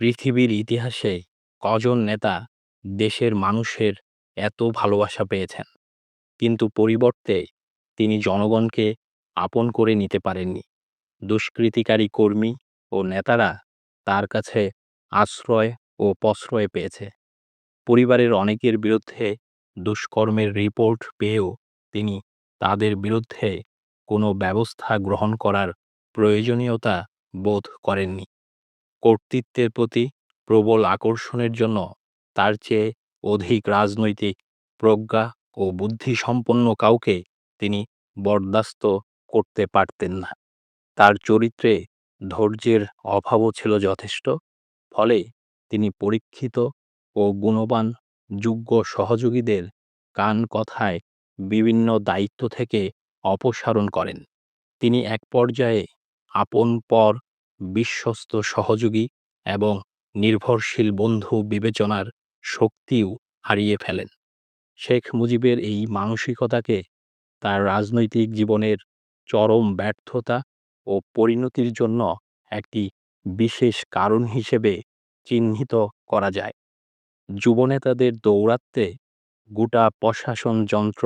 পৃথিবীর ইতিহাসে কজন নেতা দেশের মানুষের এত ভালোবাসা পেয়েছেন? কিন্তু পরিবর্তে তিনি জনগণকে আপন করে নিতে পারেননি। দুষ্কৃতিকারী কর্মী ও নেতারা তার কাছে আশ্রয় ও প্রশ্রয় পেয়েছে। পরিবারের অনেকের বিরুদ্ধে দুষ্কর্মের রিপোর্ট পেয়েও তিনি তাদের বিরুদ্ধে কোনো ব্যবস্থা গ্রহণ করার প্রয়োজনীয়তা বোধ করেননি। কর্তৃত্বের প্রতি প্রবল আকর্ষণের জন্য তার চেয়ে অধিক রাজনৈতিক প্রজ্ঞা ও বুদ্ধিসম্পন্ন কাউকে তিনি বরদাস্ত করতে পারতেন না। তার চরিত্রে ধৈর্যের অভাবও ছিল যথেষ্ট, ফলে তিনি পরীক্ষিত ও গুণবান যোগ্য সহযোগীদের কান কথায় বিভিন্ন দায়িত্ব থেকে অপসারণ করেন। তিনি এক পর্যায়ে আপন পর বিশ্বস্ত সহযোগী এবং নির্ভরশীল বন্ধু বিবেচনার শক্তিও হারিয়ে ফেলেন। শেখ মুজিবের এই মানসিকতাকে তার রাজনৈতিক জীবনের চরম ব্যর্থতা ও পরিণতির জন্য একটি বিশেষ কারণ হিসেবে চিহ্নিত করা যায়। যুবনেতাদের দৌরাত্মে গোটা প্রশাসন যন্ত্র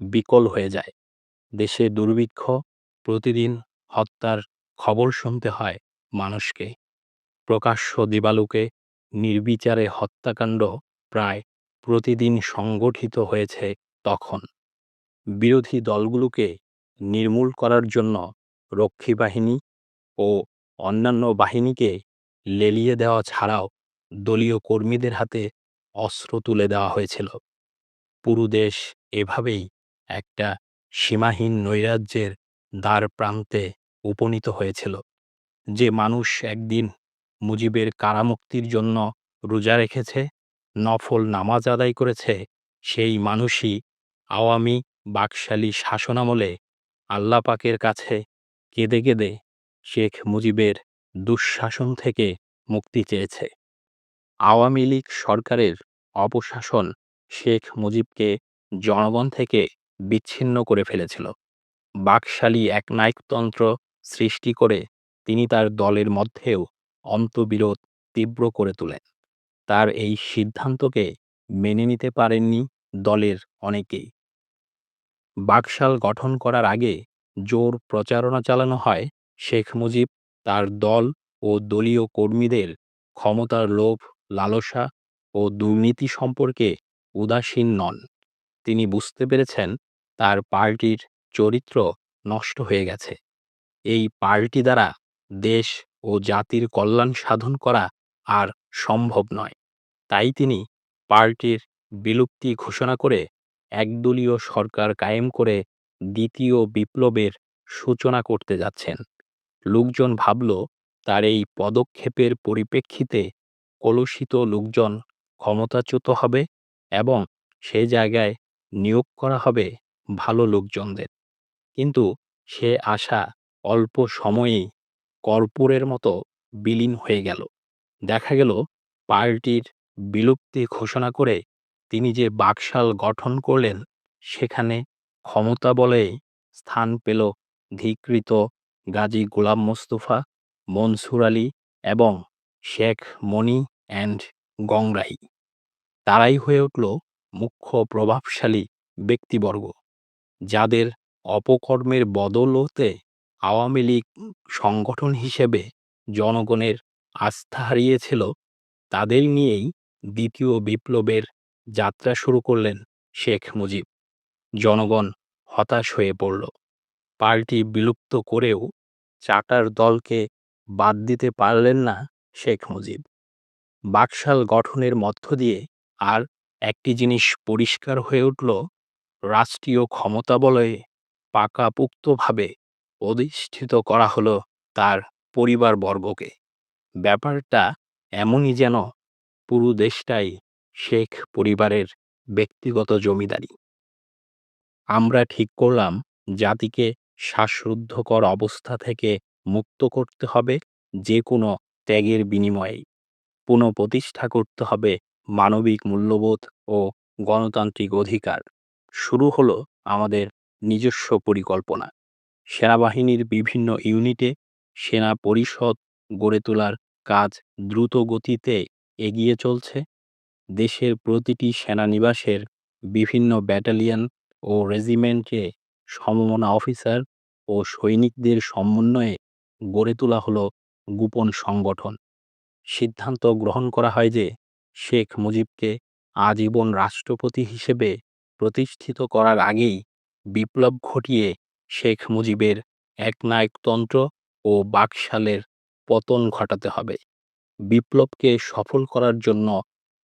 বিকল হয়ে যায়। দেশে দুর্ভিক্ষ, প্রতিদিন হত্যার খবর শুনতে হয়। মানুষকে। প্রকাশ্য দিবালুকে নির্বিচারে হত্যাকাণ্ড প্রায় প্রতিদিন সংগঠিত হয়েছে তখন। বিরোধী দলগুলোকে নির্মূল করার জন্য রক্ষী বাহিনী ও অন্যান্য বাহিনীকে লেলিয়ে দেওয়া ছাড়াও দলীয় কর্মীদের হাতে অস্ত্র তুলে দেওয়া হয়েছিল। পুরো দেশ এভাবেই একটা সীমাহীন নৈরাজ্যের দ্বার প্রান্তে উপনীত হয়েছিল। যে মানুষ একদিন মুজিবের কারামুক্তির জন্য রোজা রেখেছে, নফল নামাজ আদায় করেছে, সেই মানুষই আওয়ামী বাকশালী শাসনামলে আল্লাহ পাকের কাছে কেঁদে কেঁদে শেখ মুজিবের দুঃশাসন থেকে মুক্তি চেয়েছে। আওয়ামী লীগ সরকারের অপশাসন শেখ মুজিবকে জনগণ থেকে বিচ্ছিন্ন করে ফেলেছিল। বাকশালী এক নায়কতন্ত্র সৃষ্টি করে তিনি তার দলের মধ্যেও অন্তবিরোধ তীব্র করে তোলেন। তার এই সিদ্ধান্তকে মেনে নিতে পারেননি দলের অনেকেই। বাকশাল গঠন করার আগে জোর প্রচারণা চালানো হয় শেখ মুজিব, তার দল ও দলীয় কর্মীদের ক্ষমতার লোভ, লালসা ও দুর্নীতি সম্পর্কে উদাসীন নন। তিনি বুঝতে পেরেছেন তার পার্টির চরিত্র নষ্ট হয়ে গেছে। এই পার্টি দ্বারা দেশ ও জাতির কল্যাণ সাধন করা আর সম্ভব নয়। তাই তিনি পার্টির বিলুপ্তি ঘোষণা করে একদলীয় সরকার কায়েম করে দ্বিতীয় বিপ্লবের সূচনা করতে যাচ্ছেন। লোকজন ভাবল, তার এই পদক্ষেপের পরিপ্রেক্ষিতে কলুষিত লোকজন ক্ষমতাচ্যুত হবে এবং সে জায়গায় নিয়োগ করা হবে ভালো লোকজনদের। কিন্তু সে আশা অল্প সময়েই কর্পূরের মতো বিলীন হয়ে গেল। দেখা গেল পার্টির বিলুপ্তি ঘোষণা করে তিনি যে বাকশাল গঠন করলেন, সেখানে ক্ষমতা বলে স্থান পেল ধিকৃত গাজী গোলাম মোস্তফা, মনসুর আলী এবং শেখ মনি অ্যান্ড গংরাই। তারাই হয়ে উঠল মুখ্য প্রভাবশালী ব্যক্তিবর্গ, যাদের অপকর্মের বদলতে আওয়ামী লীগ সংগঠন হিসেবে জনগণের আস্থা হারিয়েছিল, তাদের নিয়েই দ্বিতীয় বিপ্লবের যাত্রা শুরু করলেন শেখ মুজিব। জনগণ হতাশ হয়ে পড়ল। পার্টি বিলুপ্ত করেও চাটার দলকে বাদ দিতে পারলেন না শেখ মুজিব। বাকশাল গঠনের মধ্য দিয়ে আর একটি জিনিস পরিষ্কার হয়ে উঠল, রাষ্ট্রীয় ক্ষমতা বলয়ে পাকাপুক্তভাবে অধিষ্ঠিত করা হলো তার পরিবারবর্গকে। ব্যাপারটা এমনই যেন পুরো দেশটাই শেখ পরিবারের ব্যক্তিগত জমিদারি। আমরা ঠিক করলাম জাতিকে শ্বাসরুদ্ধকর অবস্থা থেকে মুক্ত করতে হবে, যে কোনো ত্যাগের বিনিময়েই। পুনঃপ্রতিষ্ঠা করতে হবে মানবিক মূল্যবোধ ও গণতান্ত্রিক অধিকার। শুরু হলো আমাদের নিজস্ব পরিকল্পনা। সেনাবাহিনীর বিভিন্ন ইউনিটে সেনা পরিষদ গড়ে তোলার কাজ দ্রুত গতিতে এগিয়ে চলছে। দেশের প্রতিটি সেনানিবাসের বিভিন্ন ব্যাটালিয়ন ও রেজিমেন্টে সমমনা অফিসার ও সৈনিকদের সমন্বয়ে গড়ে তোলা হলো গোপন সংগঠন। সিদ্ধান্ত গ্রহণ করা হয় যে শেখ মুজিবকে আজীবন রাষ্ট্রপতি হিসেবে প্রতিষ্ঠিত করার আগেই বিপ্লব ঘটিয়ে শেখ মুজিবের একনায়কতন্ত্র ও বাকশালের পতন ঘটাতে হবে। বিপ্লবকে সফল করার জন্য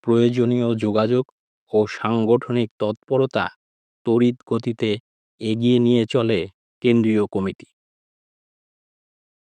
প্রয়োজনীয় যোগাযোগ ও সাংগঠনিক তৎপরতা, তড়িৎ গতিতে এগিয়ে নিয়ে চলে কেন্দ্রীয় কমিটি।